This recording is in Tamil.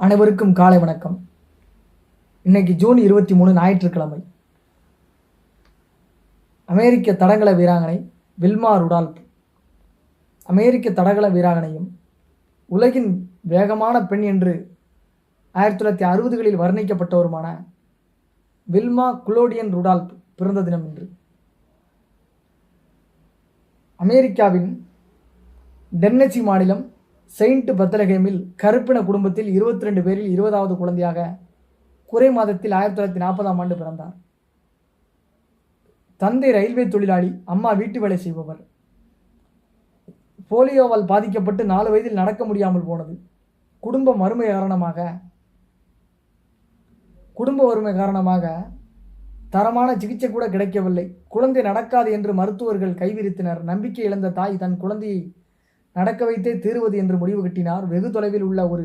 அனைவருக்கும் காலை வணக்கம். இன்னைக்கு ஜூன் இருபத்தி மூணு ஞாயிற்றுக்கிழமை. அமெரிக்க தடகள வீராங்கனை வில்மா ருடால்ப் அமெரிக்க தடகள வீராங்கனையும் உலகின் வேகமான பெண் என்று ஆயிரத்தி தொள்ளாயிரத்தி அறுபதுகளில் வர்ணிக்கப்பட்டவருமான வில்மா குலோடியன் ருடால்ப் பிறந்த தினம் இன்று. அமெரிக்காவின் டென்னசி மாநிலம் செயின்ட் பத்தலகேமில் கருப்பின குடும்பத்தில் இருபத்தி ரெண்டு பேரில் இருபதாவது குழந்தையாக குறை மாதத்தில் ஆயிரத்தி தொள்ளாயிரத்தி நாற்பதாம் ஆண்டு பிறந்தார். தந்தை ரயில்வே தொழிலாளி அம்மா வீட்டு வேலை செய்பவர். போலியோவால் பாதிக்கப்பட்டு நாலு வயதில் நடக்க முடியாமல் போனது. குடும்ப வறுமை காரணமாக குடும்ப வறுமை காரணமாக தரமான சிகிச்சை கூட கிடைக்கவில்லை. குழந்தை நடக்காது என்று மருத்துவர்கள் கைவிரித்தனர். நம்பிக்கை இழந்த தாய் தன் குழந்தையை நடக்க வைத்தே தீருவது என்று முடிவு கட்டினார். வெகு தொலைவில் உள்ள ஒரு